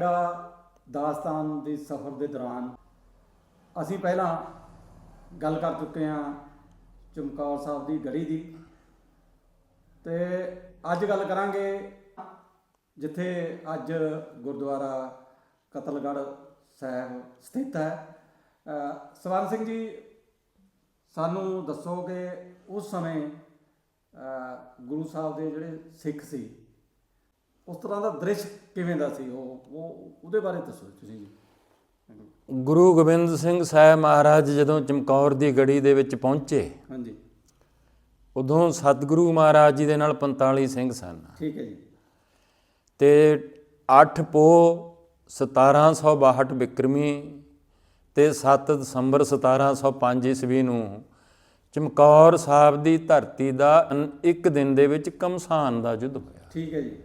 ਬਠਿੰਡਾ, ਦਾਸਤਾਨ ਦੇ ਸਫ਼ਰ ਦੇ ਦੌਰਾਨ ਅਸੀਂ ਪਹਿਲਾਂ ਗੱਲ ਕਰ ਚੁੱਕੇ ਹਾਂ ਚਮਕੌਰ ਸਾਹਿਬ ਦੀ ਗੜੀ ਦੀ ਤੇ ਅੱਜ ਗੱਲ ਕਰਾਂਗੇ ਜਿੱਥੇ ਅੱਜ ਗੁਰਦੁਆਰਾ ਕਤਲਗੜ੍ਹ ਸਾਹਿਬ ਸਥਿਤ ਹੈ। ਸਵਰਨ ਸਿੰਘ ਜੀ, ਸਾਨੂੰ ਦੱਸੋ ਕਿ ਉਸ ਸਮੇਂ ਗੁਰੂ ਸਾਹਿਬ ਦੇ ਜਿਹੜੇ ਸਿੱਖ ਸੀ ਉਸ ਤਰ੍ਹਾਂ ਦਾ ਦ੍ਰਿਸ਼ ਕਿਵੇਂ ਦਾ ਸੀ ਉਹ? ਉਹ ਉਹਦੇ ਬਾਰੇ ਦੱਸੋ ਤੁਸੀਂ ਜੀ। ਗੁਰੂ ਗੋਬਿੰਦ ਸਿੰਘ ਸਾਹਿਬ ਮਹਾਰਾਜ ਜਦੋਂ ਚਮਕੌਰ ਦੀ ਗੜੀ ਦੇ ਵਿੱਚ ਪਹੁੰਚੇ ਹਾਂਜੀ। ਉਦੋਂ ਸਤਿਗੁਰੂ ਮਹਾਰਾਜ ਜੀ ਦੇ ਨਾਲ 45 ਸਿੰਘ ਸਨ। ਠੀਕ ਹੈ ਜੀ। ਤੇ 8 ਪੋ 1762 ਬਿਕਰਮੀ ਤੇ 7 ਦਸੰਬਰ 1705 ਈਸਵੀ ਨੂੰ ਚਮਕੌਰ ਸਾਹਿਬ ਦੀ ਧਰਤੀ ਦਾ ਇੱਕ ਦਿਨ ਦੇ ਵਿੱਚ ਕਮਸਾਨ ਦਾ ਯੁੱਧ ਹੋਇਆ। ਠੀਕ ਹੈ ਜੀ।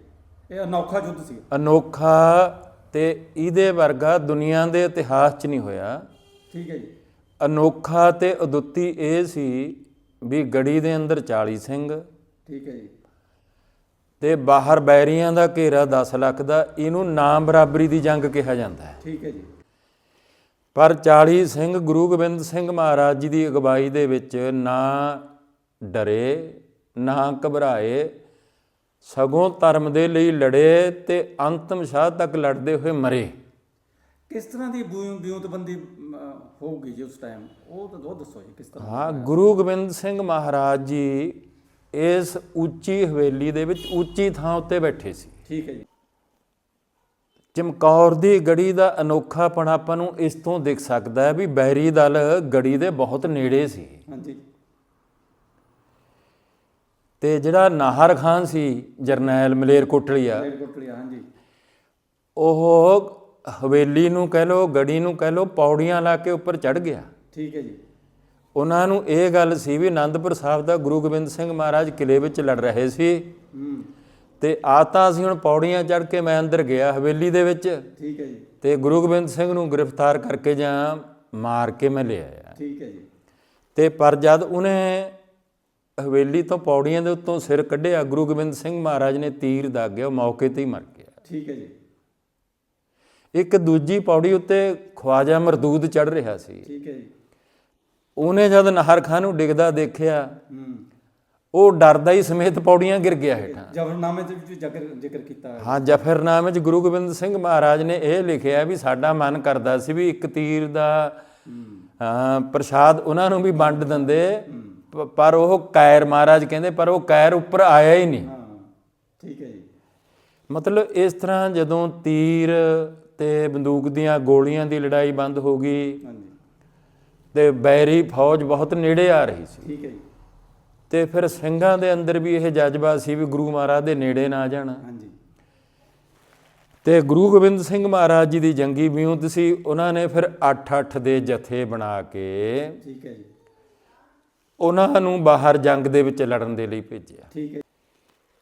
ਇਹ ਅਨੋਖਾ ਯੁੱਧ ਸੀ। ਅਨੋਖਾ ਤੇ ਇਹਦੇ ਵਰਗਾ ਦੁਨੀਆ ਦੇ ਇਤਿਹਾਸ 'ਚ ਨਹੀਂ ਹੋਇਆ। ਠੀਕ ਹੈ ਜੀ। ਅਨੋਖਾ ਤੇ ਅਦੁੱਤੀ ਇਹ ਸੀ ਵੀ ਗੜੀ ਦੇ ਅੰਦਰ 40 ਸਿੰਘ। ਠੀਕ ਹੈ ਜੀ। ਤੇ ਬਾਹਰ ਬੈਰੀਆਂ ਦਾ ਘੇਰਾ 10 ਲੱਖ ਦਾ ਇਹਨੂੰ ਨਾਮ ਬਰਾਬਰੀ ਦੀ ਜੰਗ ਕਿਹਾ ਜਾਂਦਾ ਹੈ। ਠੀਕ ਹੈ ਜੀ। ਪਰ 40 ਸਿੰਘ ਗੁਰੂ ਗੋਬਿੰਦ ਸਿੰਘ ਮਹਾਰਾਜ ਜੀ ਦੀ ਅਗਵਾਈ ਦੇ ਵਿੱਚ ਨਾ ਡਰੇ ਨਾ ਘਬਰਾਏ ਸਗੋਂ ਧਰਮ ਦੇ ਲਈ ਲੜੇ ਤੇ ਅੰਤਮ ਸ਼ਾਹ ਤੱਕ ਲੜਦੇ ਹੋਏ ਮਰੇ। ਕਿਸ ਤਰ੍ਹਾਂ ਦੀ ਬਿਉ- ਬਿਉਂਤਬੰਦੀ ਹੋਊਗੀ ਜੀ ਉਸ ਟਾਈਮ ਉਹ ਤਾਂ ਉਹ ਦੱਸੋ ਜੀ ਕਿਸ ਤਰ੍ਹਾਂ? ਹਾਂ ਗੁਰੂ ਗੋਬਿੰਦ ਸਿੰਘ ਮਹਾਰਾਜ ਜੀ ਇਸ ਉੱਚੀ ਹਵੇਲੀ ਦੇ ਵਿੱਚ ਉੱਚੀ ਥਾਂ ਉੱਤੇ ਬੈਠੇ ਸੀ। ਠੀਕ ਹੈ ਜੀ। ਚਮਕੌਰ ਦੀ ਗੜੀ ਦਾ ਅਨੋਖਾਪਣ ਆਪਾਂ ਨੂੰ ਇਸ ਤੋਂ ਦਿਖ ਸਕਦਾ ਹੈ ਵੀ ਬੈਰੀ ਦਲ ਗੜੀ ਦੇ ਬਹੁਤ ਨੇੜੇ ਸੀ। ਹਾਂਜੀ। ਤੇ ਜਿਹੜਾ ਨਾਹਰ ਖਾਨ ਸੀ ਜਰਨੈਲ ਮਲੇਰ ਕੋਟਲੀਆ ਲੇਟ ਕੋਟਲੀਆ ਹਾਂਜੀ। ਉਹ ਹਵੇਲੀ ਨੂੰ ਕਹਿ ਲੋ ਗੜੀ ਨੂੰ ਕਹਿ ਲੋ ਪੌੜੀਆਂ ਲਾ ਕੇ ਉੱਪਰ ਚੜ ਗਿਆ। ਠੀਕ ਹੈ ਜੀ। ਉਹਨਾਂ ਨੂੰ ਇਹ ਗੱਲ ਸੀ ਵੀ ਆਨੰਦਪੁਰ ਸਾਹਿਬ ਦਾ ਗੁਰੂ ਗੋਬਿੰਦ ਸਿੰਘ ਮਹਾਰਾਜ ਕਿਲੇ ਵਿੱਚ ਲੜ ਰਹੇ ਸੀ। ਤੇ ਆ ਤਾਂ ਅਸੀਂ ਹੁਣ ਪੌੜੀਆਂ ਚੜ ਕੇ ਮੈਂ ਅੰਦਰ ਗਿਆ ਹਵੇਲੀ ਦੇ ਵਿੱਚ। ਠੀਕ ਹੈ ਜੀ। ਤੇ ਗੁਰੂ ਗੋਬਿੰਦ ਸਿੰਘ ਨੂੰ ਗ੍ਰਿਫਤਾਰ ਕਰਕੇ ਜਾਂ ਮਾਰ ਕੇ ਮੈਂ ਲਿਆਇਆ ਠੀਕ ਹੈ ਜੀ। ਤੇ ਪਰ ਜਦ ਉਹਨੇ ਹਵੇਲੀ ਤੋਂ ਪੌੜੀਆਂ ਦੇ ਉੱਤੋਂ ਸਿਰ ਕੱਢਿਆ ਗੁਰੂ ਗੋਬਿੰਦ ਸਿੰਘ ਮਹਾਰਾਜ ਨੇ ਤੀਰ ਦਾਗਿਆ ਮੌਕੇ ਤੇ ਹੀ ਮਰ ਗਿਆ। ਠੀਕ ਹੈ ਜੀ। ਇੱਕ ਦੂਜੀ ਪੌੜੀ ਉੱਤੇ ਖਵਾਜਾ ਮਰਦੂਦ ਚੜ ਰਿਹਾ ਸੀ। ਠੀਕ ਹੈ ਜੀ। ਉਹਨੇ ਜਦ ਨਾਹਰ ਖਾਨ ਨੂੰ ਡਿੱਗਦਾ ਦੇਖਿਆ ਉਹ ਡਰਦਾ ਹੀ ਸਮੇਤ ਪੌੜੀਆਂ ਗਿਰ ਗਿਆ ਹੇਠਾਂ। ਜਫਰਨਾਮੇ ਦੇ ਵਿੱਚ ਜ਼ਿਕਰ ਜ਼ਿਕਰ ਕੀਤਾ ਹੈ ਹਾਂ ਜਫਰਨਾਮੇ 'ਚ ਗੁਰੂ ਗੋਬਿੰਦ ਸਿੰਘ ਮਹਾਰਾਜ ਨੇ ਇਹ ਲਿਖਿਆ ਵੀ ਸਾਡਾ ਮਨ ਕਰਦਾ ਸੀ ਵੀ ਇੱਕ ਤੀਰ ਦਾ ਹਾਂ, ਪ੍ਰਸ਼ਾਦ ਉਹਨਾਂ ਨੂੰ ਵੀ ਵੰਡ ਦਿੰਦੇ। ਪਰ ਉਹ ਕਾਇਰ ਮਹਾਰਾਜ ਕਹਿੰਦੇ ਪਰ ਉਹ ਕਾਇਰ ਉੱਪਰ ਆਇਆ ਹੀ ਨਹੀਂ। ਠੀਕ ਹੈ ਜੀ। ਮਤਲਬ ਇਸ ਤਰ੍ਹਾਂ ਜਦੋਂ ਤੀਰ ਤੇ ਬੰਦੂਕ ਦੀਆਂ ਗੋਲੀਆਂ ਦੀ ਲੜਾਈ ਬੰਦ ਹੋ ਗਈ ਹਾਂਜੀ। ਤੇ ਬੈਰੀ ਫੌਜ ਬਹੁਤ ਨੇੜੇ ਆ ਰਹੀ ਸੀ। ਠੀਕ ਹੈ ਜੀ। ਤੇ ਫਿਰ ਸਿੰਘਾਂ ਦੇ ਅੰਦਰ ਵੀ ਇਹ ਜਜ਼ਬਾ ਸੀ ਵੀ ਗੁਰੂ ਮਹਾਰਾਜ ਦੇ ਨੇੜੇ ਨਾ ਜਾਣਾ। ਹਾਂਜੀ। ਤੇ ਗੁਰੂ ਗੋਬਿੰਦ ਸਿੰਘ ਮਹਾਰਾਜ ਜੀ ਦੀ ਜੰਗੀ ਵਿਉਂਤ ਸੀ। ਉਹਨਾਂ ਨੇ ਫਿਰ 8-8 ਦੇ ਜਥੇ ਬਣਾ ਕੇ ਠੀਕ ਹੈ ਜੀ। ਉਹਨਾਂ ਨੂੰ ਬਾਹਰ ਜੰਗ ਦੇ ਵਿੱਚ ਲੜਨ ਦੇ ਲਈ ਭੇਜਿਆ। ਠੀਕ ਹੈ।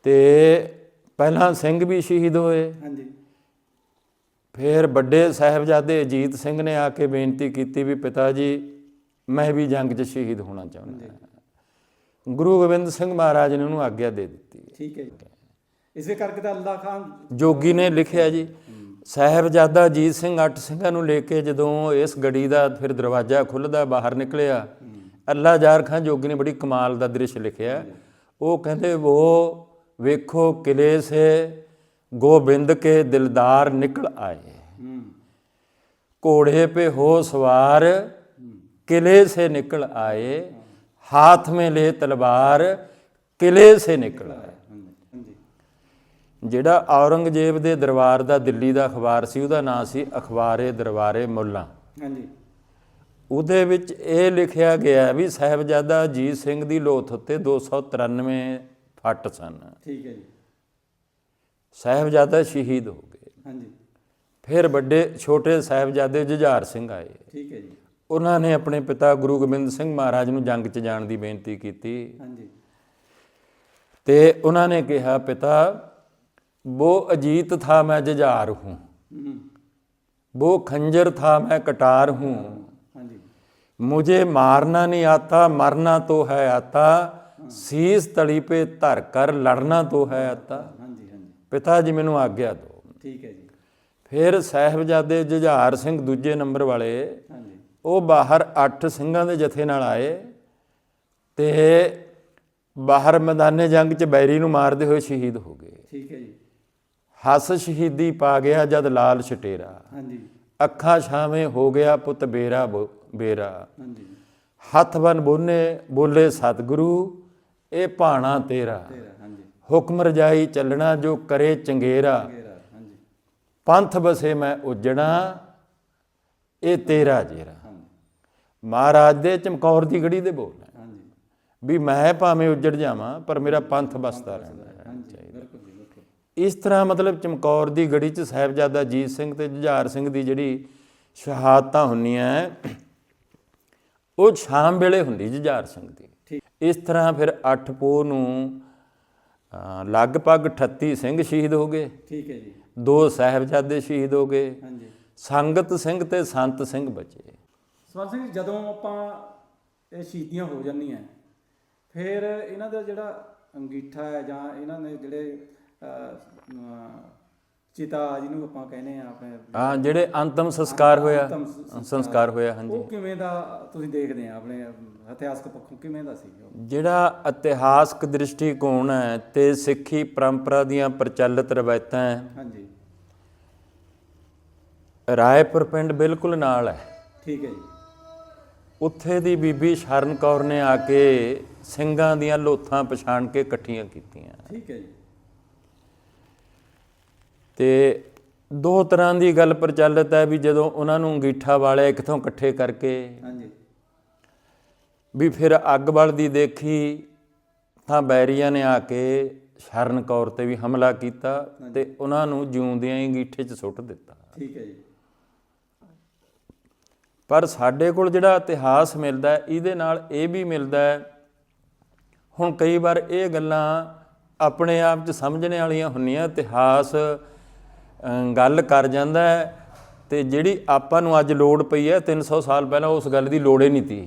ਤੇ ਪਹਿਲਾਂ ਸਿੰਘ ਵੀ ਸ਼ਹੀਦ ਹੋਏ। ਹਾਂਜੀ। ਫਿਰ ਵੱਡੇ ਸਾਹਿਬਜ਼ਾਦੇ ਅਜੀਤ ਸਿੰਘ ਨੇ ਆ ਕੇ ਬੇਨਤੀ ਕੀਤੀ ਵੀ ਪਿਤਾ ਜੀ ਮੈਂ ਵੀ ਜੰਗ 'ਚ ਸ਼ਹੀਦ ਹੋਣਾ ਚਾਹੁੰਦਾ ਹਾਂ। ਗੁਰੂ ਗੋਬਿੰਦ ਸਿੰਘ ਮਹਾਰਾਜ ਨੇ ਉਹਨੂੰ ਆਗਿਆ ਦੇ ਦਿੱਤੀ। ਠੀਕ ਹੈ ਜੀ। ਇਸੇ ਕਰਕੇ ਤਾਂ ਅੱਲਾਹ ਖਾਨ ਜੋਗੀ ਨੇ ਲਿਖਿਆ ਜੀ ਸਾਹਿਬਜ਼ਾਦਾ ਅਜੀਤ ਸਿੰਘ ਅੱਠ ਸਿੰਘਾਂ ਨੂੰ ਲੈ ਕੇ ਜਦੋਂ ਇਸ ਗੜੀ ਦਾ ਫਿਰ ਦਰਵਾਜ਼ਾ ਖੁੱਲਦਾ ਬਾਹਰ ਨਿਕਲਿਆ ਅੱਲਾ ਜਾਰ ਖਾਨ ਜੋਗੀ ਨੇ ਬੜੀ ਕਮਾਲ ਦਾ ਦ੍ਰਿਸ਼ ਲਿਖਿਆ ਉਹ ਕਹਿੰਦੇ ਉਹ ਵੇਖੋ ਕਿਲੇ ਸੇ ਗੋਬਿੰਦ ਕੇ ਦਿਲਦਾਰ ਨਿਕਲ ਆਏ ਹੂੰ घोड़े पे हो सवार किले से निकल आए हाथ में ले तलवार किले से निकल आए ਹਾਂਜੀ ਹਾਂਜੀ ਜਿਹੜਾ ਔਰੰਗਜ਼ੇਬ ਦੇ ਦਰਬਾਰ ਦਾ ਦਿੱਲੀ ਦਾ ਅਖਬਾਰ ਸੀ ਉਹਦਾ ਨਾਂ ਸੀ ਅਖਬਾਰੇ ਦਰਬਾਰੇ ਮੁੱਲਾ ਹਾਂਜੀ ਉਹਦੇ ਵਿੱਚ ਇਹ ਲਿਖਿਆ ਗਿਆ ਵੀ ਸਹਿਬਜ਼ਾਦਾ ਅਜੀਤ ਸਿੰਘ ਦੀ ਲੋਥ ਉੱਤੇ 293 ਫੱਟ ਸਨ। ਠੀਕ ਹੈ ਜੀ। ਸਹਿਬਜ਼ਾਦਾ ਸ਼ਹੀਦ ਹੋ ਗਏ। ਹਾਂਜੀ। ਫਿਰ ਵੱਡੇ ਛੋਟੇ ਸਹਿਬਜ਼ਾਦੇ ਜੁਝਾਰ ਸਿੰਘ ਆਏ। ਠੀਕ ਹੈ ਜੀ। ਉਹਨਾਂ ਨੇ ਆਪਣੇ ਪਿਤਾ ਗੁਰੂ ਗੋਬਿੰਦ ਸਿੰਘ ਮਹਾਰਾਜ ਨੂੰ ਜੰਗ 'ਚ ਜਾਣ ਦੀ ਬੇਨਤੀ ਕੀਤੀ। ਹਾਂਜੀ। ਤੇ ਉਹਨਾਂ ਨੇ ਕਿਹਾ ਪਿਤਾ ਉਹ ਅਜੀਤ ਥਾ ਮੈਂ ਜੁਝਾਰ ਹੂੰ। ਬੋ ਖੰਜਰ ਥਾ ਮੈਂ ਕਟਾਰ ਹੂੰ। मुझे मारना नहीं आता मरना तो है आता शीस तली पे धर कर लड़ना तो है आता ਹਾਂਜੀ ਹਾਂਜੀ पिता जी मैनू आज्ञा दो ਠੀਕ ਹੈ ਜੀ ਫਿਰ ਸਾਹਿਬਜ਼ਾਦੇ ਜੁਝਾਰ ਸਿੰਘ ਦੂਜੇ ਨੰਬਰ ਵਾਲੇ ਹਾਂਜੀ ਉਹ ਬਾਹਰ 8 ਸਿੰਘਾਂ ਦੇ ਜਥੇ ਨਾਲ ਆਏ ਤੇ ਬਾਹਰ ਮੈਦਾਨੇ ਜੰਗ 'ਚ ਬੈਰੀ ਨੂੰ ਮਾਰਦੇ ਹੋਏ ਸ਼ਹੀਦ ਹੋ ਗਏ ਠੀਕ ਹੈ ਜੀ ਹੱਸ ਸ਼ਹੀਦੀ ਪਾ ਗਿਆ ਜਦ ਲਾਲ ਛਟੇਰਾ ਹਾਂਜੀ ਅੱਖਾਂ ਛਾਵੇਂ ਹੋ ਗਿਆ ਪੁੱਤ ਬੇਰਾ ਬੋ- ਬੇਰਾ। ਹਾਂਜੀ। ਹੱਥ ਬਨ ਬੋਨੇ ਬੋਲੇ ਸਤਿਗੁਰੂ ਇਹ ਭਾਣਾ ਤੇਰਾ। ਹੁਕਮ ਰਜਾਈ ਚੱਲਣਾ ਜੋ ਕਰੇ ਚੰਗੇਰਾ। ਪੰਥ ਬਸੇ ਮੈਂ ਉਜਣਾ ਇਹ ਤੇਰਾ ਜੇਰਾ। ਮਹਾਰਾਜ ਦੇ ਚਮਕੌਰ ਦੀ ਗੜੀ ਦੇ ਬੋਲ ਵੀ ਮੈਂ ਭਾਵੇਂ ਉੱਜੜ ਜਾਵਾਂ ਪਰ ਮੇਰਾ ਪੰਥ ਬਸਦਾ ਬਿਲਕੁਲ ਇਸ ਤਰ੍ਹਾਂ ਮਤਲਬ ਚਮਕੌਰ ਦੀ ਗੜੀ 'ਚ ਸਾਹਿਬਜ਼ਾਦਾ ਅਜੀਤ ਸਿੰਘ ਤੇ ਜੁਝਾਰ ਸਿੰਘ ਦੀ ਜਿਹੜੀ ਸ਼ਹਾਦਤਾਂ ਹੁੰਦੀਆਂ ਉਹ ਸ਼ਾਮ ਵੇਲੇ ਹੁੰਦੀ ਜੁਝਾਰ ਸਿੰਘ ਦੀ। ਠੀਕ। ਇਸ ਤਰ੍ਹਾਂ ਫਿਰ 8 ਪੋਹ ਨੂੰ ਲਗਭਗ 38 ਸਿੰਘ ਸ਼ਹੀਦ ਹੋ ਗਏ। ਠੀਕ ਹੈ ਜੀ। ਦੋ ਸਾਹਿਬਜ਼ਾਦੇ ਸ਼ਹੀਦ ਹੋ ਗਏ। ਹਾਂਜੀ। ਸੰਗਤ ਸਿੰਘ ਤੇ ਸੰਤ ਸਿੰਘ ਬਚੇ। ਸਵਰ ਸਿੰਘ ਜਦੋਂ ਆਪਾਂ ਇਹ ਸ਼ਹੀਦੀਆਂ ਹੋ ਜਾਂਦੀਆਂ ਫਿਰ ਇਹਨਾਂ ਦਾ ਜਿਹੜਾ ਅੰਗੀਠਾ ਹੈ ਜਾਂ ਇਹਨਾਂ ਨੇ ਜਿਹੜੇ ਚਿਤਾ ਜਿਹਨੂੰ ਆਪਾਂ ਕਹਿੰਦੇ ਆ ਆਪਣੇ ਹਾਂ ਜਿਹੜੇ ਅੰਤਮ ਸੰਸਕਾਰ ਹੋਇਆ। ਅੰਤਮ ਸੰਸਕਾਰ। ਸੰਸਕਾਰ ਹੋਇਆ ਹਾਂਜੀ। ਉਹ ਕਿਵੇਂ ਦਾ ਤੁਸੀਂ ਦੇਖਦੇ ਆ ਆਪਣੇ ਇਤਿਹਾਸਕ ਪੱਖੋਂ ਕਿਵੇਂ ਦਾ ਸੀ ਉਹ? ਜਿਹੜਾ ਇਤਿਹਾਸਕ ਦ੍ਰਿਸ਼ਟੀਕੋਣ ਹੈ ਤੇ ਸਿੱਖੀ ਪਰੰਪਰਾ ਦੀਆਂ ਪ੍ਰਚਲਿਤ ਰਵਾਇਤਾਂ ਹੈ। ਹਾਂਜੀ। ਰਾਏਪੁਰ ਪਿੰਡ ਬਿਲਕੁਲ ਨਾਲ ਹੈ। ਠੀਕ ਹੈ ਜੀ। ਉੱਥੇ ਦੀ ਬੀਬੀ ਸ਼ਰਨ ਕੌਰ ਨੇ ਆ ਕੇ ਸਿੰਘਾਂ ਦੀਆਂ ਲੋਥਾਂ ਪਛਾਣ ਕੇ ਇਕੱਠੀਆਂ ਕੀਤੀਆਂ। ਠੀਕ ਹੈ ਜੀ। ਤੇ ਦੋ ਤਰ੍ਹਾਂ ਦੀ ਗੱਲ ਪ੍ਰਚਲਿਤ ਹੈ ਵੀ ਜਦੋਂ ਉਹਨਾਂ ਨੂੰ ਅੰਗੀਠਾ ਵਾਲਿਆ ਇੱਕਥੋਂ ਇਕੱਠੇ ਕਰਕੇ ਹਾਂਜੀ। ਵੀ ਫਿਰ ਅੱਗ ਬਲਦੀ ਦੇਖੀ ਤਾਂ ਬੈਰੀਆਂ ਨੇ ਆ ਕੇ ਸ਼ਰਨ ਕੌਰ ਤੇ ਵੀ ਹਮਲਾ ਕੀਤਾ ਤੇ ਉਹਨਾਂ ਨੂੰ ਜਿਉਂਦਿਆਂ ਹੀ ਅੰਗੀਠੇ 'ਚ ਸੁੱਟ ਦਿੱਤਾ। ਠੀਕ ਹੈ ਜੀ। ਪਰ ਸਾਡੇ ਕੋਲ ਜਿਹੜਾ ਇਤਿਹਾਸ ਮਿਲਦਾ ਇਹਦੇ ਨਾਲ ਇਹ ਵੀ ਮਿਲਦਾ ਹੁਣ ਕਈ ਵਾਰ ਇਹ ਗੱਲਾਂ ਆਪਣੇ ਆਪ 'ਚ ਸਮਝਣੇ ਵਾਲੀਆਂ ਹੁੰਦੀਆਂ ਇਤਿਹਾਸ ਗੱਲ ਕਰ ਜਾਂਦਾ ਹੈ ਤੇ ਜਿਹੜੀ ਆਪਾਂ ਨੂੰ ਅੱਜ ਲੋੜ ਪਈ ਹੈ 300 ਸਾਲ ਪਹਿਲਾਂ ਉਸ ਗੱਲ ਦੀ ਲੋੜ ਹੀ ਨਹੀਂ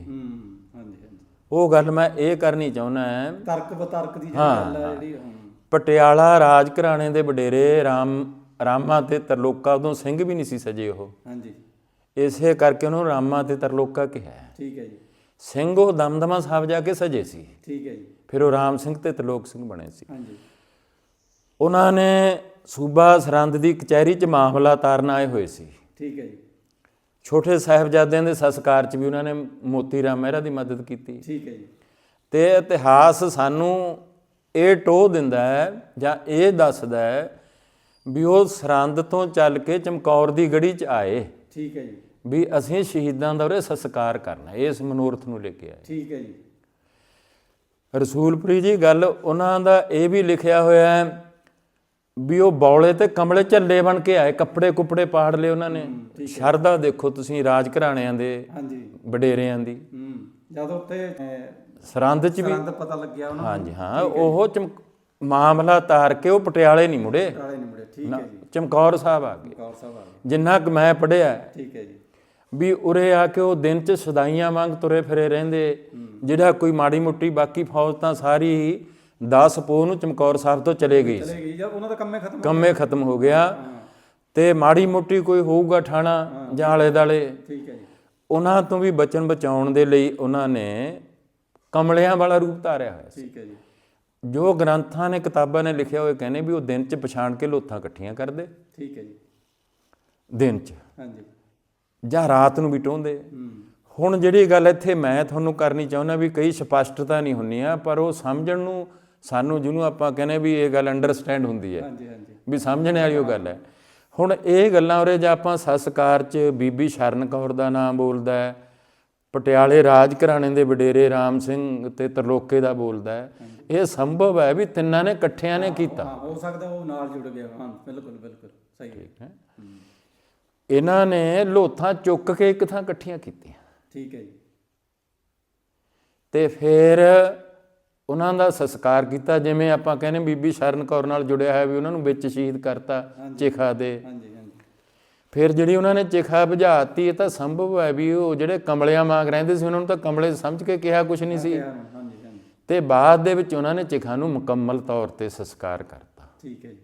ਹਾਂਜੀ ਉਹ ਗੱਲ ਮੈਂ ਇਹ ਕਰਨੀ ਚਾਹੁੰਦਾ ਹਾਂ। ਤਰਕ ਬਤਰਕ ਦੀ ਜਿਹੜੀ ਗੱਲ ਹੈ ਜਿਹੜੀ ਪਟਿਆਲਾ ਰਾਜ ਘਰਾਣੇ ਦੇ ਵਡੇਰੇ ਰਾਮ ਰਾਮਾ ਤੇ ਤਰਲੋਕਾ ਉਦੋਂ ਸਿੰਘ ਵੀ ਨਹੀਂ ਸੀ ਸਜੇ ਉਹ। ਹਾਂਜੀ। ਇਸੇ ਕਰਕੇ ਉਹਨੂੰ ਰਾਮਾ ਤੇ ਤਰਲੋਕਾ ਕਿਹਾ। ਠੀਕ ਹੈ ਜੀ। ਸਿੰਘ ਉਹ ਦਮਦਮਾ ਸਾਹਿਬ ਜਾ ਕੇ ਸਜੇ ਸੀ। ਠੀਕ ਹੈ ਜੀ। ਫਿਰ ਉਹ ਰਾਮ ਸਿੰਘ ਤੇ ਤਰਲੋਕ ਸਿੰਘ ਬਣੇ ਸੀ। ਹਾਂਜੀ। ਉਹਨਾਂ ਨੇ ਸੂਬਾ ਸਰੰਦ ਦੀ ਕਚਹਿਰੀ 'ਚ ਮਾਮਲਾ ਤਾਰਨ ਆਏ ਹੋਏ ਸੀ। ਠੀਕ ਹੈ ਜੀ। ਛੋਟੇ ਸਾਹਿਬਜ਼ਾਦਿਆਂ ਦੇ ਸੰਸਕਾਰ 'ਚ ਵੀ ਉਹਨਾਂ ਨੇ ਮੋਤੀ ਰਾਮ ਮਹਿਰਾ ਦੀ ਮਦਦ ਕੀਤੀ। ਠੀਕ ਹੈ ਜੀ। ਤੇ ਇਤਿਹਾਸ ਸਾਨੂੰ ਇਹ ਟੋਹ ਦਿੰਦਾ ਹੈ ਜਾਂ ਇਹ ਦੱਸਦਾ ਹੈ ਵੀ ਉਹ ਸਰੰਦ ਤੋਂ ਚੱਲ ਕੇ ਚਮਕੌਰ ਦੀ ਗੜੀ 'ਚ ਆਏ। ਠੀਕ ਹੈ ਜੀ। ਵੀ ਅਸੀਂ ਸ਼ਹੀਦਾਂ ਦਾ ਉਰੇ ਸੰਸਕਾਰ ਕਰਨਾ ਇਸ ਮਨੋਰਥ ਨੂੰ ਲੈ ਕੇ ਆਏ। ਠੀਕ ਹੈ ਜੀ। ਰਸੂਲਪੁਰੀ ਜੀ ਗੱਲ ਉਹਨਾਂ ਦਾ ਇਹ ਵੀ ਲਿਖਿਆ ਹੋਇਆ ਹੈ ਵੀ ਉਹ ਬੌਲੇ ਤੇ ਕਮਲੇ ਝੱਲੇ ਬਣ ਕੇ ਆਏ ਕੱਪੜੇ ਕੁਪੜੇ ਪਾੜ ਲਏ ਉਹਨਾਂ ਨੇ। ਸ਼ਰਧਾ ਦੇਖੋ ਤੁਸੀਂ ਰਾਜ ਘਰਾਣਿਆਂ ਦੇ ਹਾਂਜੀ। ਵਡੇਰਿਆਂ ਦੀ। ਹੂੰ ਜਦ ਉੱਤੇ ਸਰੰਦ 'ਚ ਵੀ ਸਰੰਦ ਪਤਾ ਲੱਗਿਆ ਉਹਨਾਂ ਹਾਂਜੀ ਹਾਂ ਉਹ ਮਾਮਲਾ ਤਾਰ ਕੇ ਉਹ ਪਟਿਆਲੇ ਨਹੀਂ ਮੁੜੇ। ਕਾਲੇ ਨਿਮੜੇ ਠੀਕ ਹੈ ਜੀ। ਚਮਕੌਰ ਸਾਹਿਬ ਆ ਗਏ। ਕੌਰ ਸਾਹਿਬ ਆ ਗਏ। ਜਿੰਨਾ ਕੁ ਮੈਂ ਪੜਿਆ ਠੀਕ ਹੈ ਜੀ। ਵੀ ਉਰੇ ਆ ਕੇ ਉਹ ਦਿਨ 'ਚ ਸਦਾਈਆਂ ਵਾਂਗ ਤੁਰੇ ਫਿਰੇ ਰਹਿੰਦੇ। ਜਿਹੜਾ ਕੋਈ ਮਾੜੀ ਮੁੱਟੀ ਬਾਕੀ ਫੌਜ ਤਾਂ ਸਾਰੀ 10 ਪੋਹ ਨੂੰ ਚਮਕੌਰ ਸਾਹਿਬ ਤੋਂ ਚਲੇ ਗਈ। ਚਲੇ ਗਈ ਜਦ ਉਹਨਾਂ ਦਾ ਕੰਮੇ ਖਤਮ ਕੰਮੇ ਖਤਮ ਹੋ ਗਿਆ। ਤੇ ਮਾੜੀ ਮੁੱਟੀ ਕੋਈ ਹੋਊਗਾ ਠਾਣਾ ਜਾਂ ਆਲੇ ਦਾਲੇ ਠੀਕ ਹੈ ਜੀ। ਉਹਨਾਂ ਤੋਂ ਵੀ ਬਚਨ ਬਚਾਉਣ ਦੇ ਲਈ ਉਹਨਾਂ ਨੇ ਕਮਲਿਆਂ ਵਾਲਾ ਰੂਪ ਧਾਰਿਆ ਹੋਇਆ ਸੀ। ਠੀਕ ਹੈ ਜੀ। ਜੋ ਗ੍ਰੰਥਾਂ ਨੇ ਕਿਤਾਬਾਂ ਨੇ ਲਿਖਿਆ ਹੋਇਆ ਕਹਿੰਦੇ ਵੀ ਉਹ ਦਿਨ 'ਚ ਪਛਾਣ ਕੇ ਲੋਥਾਂ ਇਕੱਠੀਆਂ ਕਰਦੇ। ਠੀਕ ਹੈ ਜੀ। ਦਿਨ 'ਚ। ਹਾਂਜੀ। ਜਾਂ ਰਾਤ ਨੂੰ ਵੀ ਟੋਂਦੇ। ਹੁਣ ਜਿਹੜੀ ਗੱਲ ਇੱਥੇ ਮੈਂ ਤੁਹਾਨੂੰ ਕਰਨੀ ਚਾਹੁੰਦਾ ਵੀ ਕਈ ਸਪਸ਼ਟਤਾ ਨਹੀਂ ਹੁੰਦੀਆਂ ਪਰ ਉਹ ਸਮਝਣ ਨੂੰ ਸਾਨੂੰ ਜਿਹਨੂੰ ਆਪਾਂ ਕਹਿੰਦੇ ਵੀ ਇਹ ਗੱਲ ਅੰਡਰਸਟੈਂਡ ਹੁੰਦੀ ਹੈ। ਹਾਂਜੀ ਹਾਂਜੀ। ਵੀ ਸਮਝਣ ਵਾਲੀ ਉਹ ਗੱਲ ਹੈ। ਹੁਣ ਇਹ ਗੱਲਾਂ ਉਰੇ ਜੇ ਆਪਾਂ ਸੰਸਕਾਰ 'ਚ ਬੀਬੀ ਸ਼ਰਨ ਕੌਰ ਦਾ ਨਾਮ ਬੋਲਦਾ ਹੈ ਪਟਿਆਲੇ ਰਾਜ ਘਰਾਣੇ ਦੇ ਵਡੇਰੇ ਰਾਮ ਸਿੰਘ ਤੇ ਤਰਲੋਕੇ ਦਾ ਬੋਲਦਾ ਹੈ ਇਹ ਸੰਭਵ ਹੈ ਵੀ ਤਿੰਨਾਂ ਨੇ ਇਕੱਠਿਆਂ ਨੇ ਕੀਤਾ। ਹਾਂ ਹੋ ਸਕਦਾ ਉਹ ਨਾਲ ਜੁੜ ਗਿਆ ਹਾਂ ਬਿਲਕੁਲ ਬਿਲਕੁਲ ਸਹੀ ਹੈ। ਇਹਨਾਂ ਨੇ ਲੋਥਾਂ ਚੁੱਕ ਕੇ ਇੱਕ ਥਾਂ ਇਕੱਠੀਆਂ ਕੀਤੀਆਂ। ਠੀਕ ਹੈ ਜੀ। ਤੇ ਫਿਰ ਉਹਨਾਂ ਦਾ ਸੰਸਕਾਰ ਕੀਤਾ ਜਿਵੇਂ ਆਪਾਂ ਕਹਿੰਦੇ ਬੀਬੀ ਸ਼ਰਨ ਕੌਰ ਨਾਲ ਜੁੜਿਆ ਹੈ ਵੀ ਉਹਨਾਂ ਨੂੰ ਵਿੱਚ ਸ਼ਹੀਦ ਕਰਤਾ ਚਿਖਾ ਦੇ। ਹਾਂਜੀ ਫਿਰ ਜਿਹੜੀ ਉਹਨਾਂ ਨੇ ਚਿਖਾ ਬੁਝਾਤੀ ਇਹ ਤਾਂ ਸੰਭਵ ਹੈ ਵੀ ਉਹ ਜਿਹੜੇ ਕਮਲਿਆਂ ਵਾਂਗ ਰਹਿੰਦੇ ਸੀ ਉਹਨਾਂ ਨੂੰ ਤਾਂ ਕਮਲੇ ਸਮਝ ਕੇ ਕਿਹਾ ਕੁਝ ਨਹੀਂ ਸੀ। ਤੇ ਬਾਅਦ ਦੇ ਵਿੱਚ ਉਹਨਾਂ ਨੇ ਚਿਖਾ ਨੂੰ ਮੁਕੰਮਲ ਤੌਰ ਤੇ ਸੰਸਕਾਰ ਕਰਤਾ। ਠੀਕ ਹੈ ਜੀ।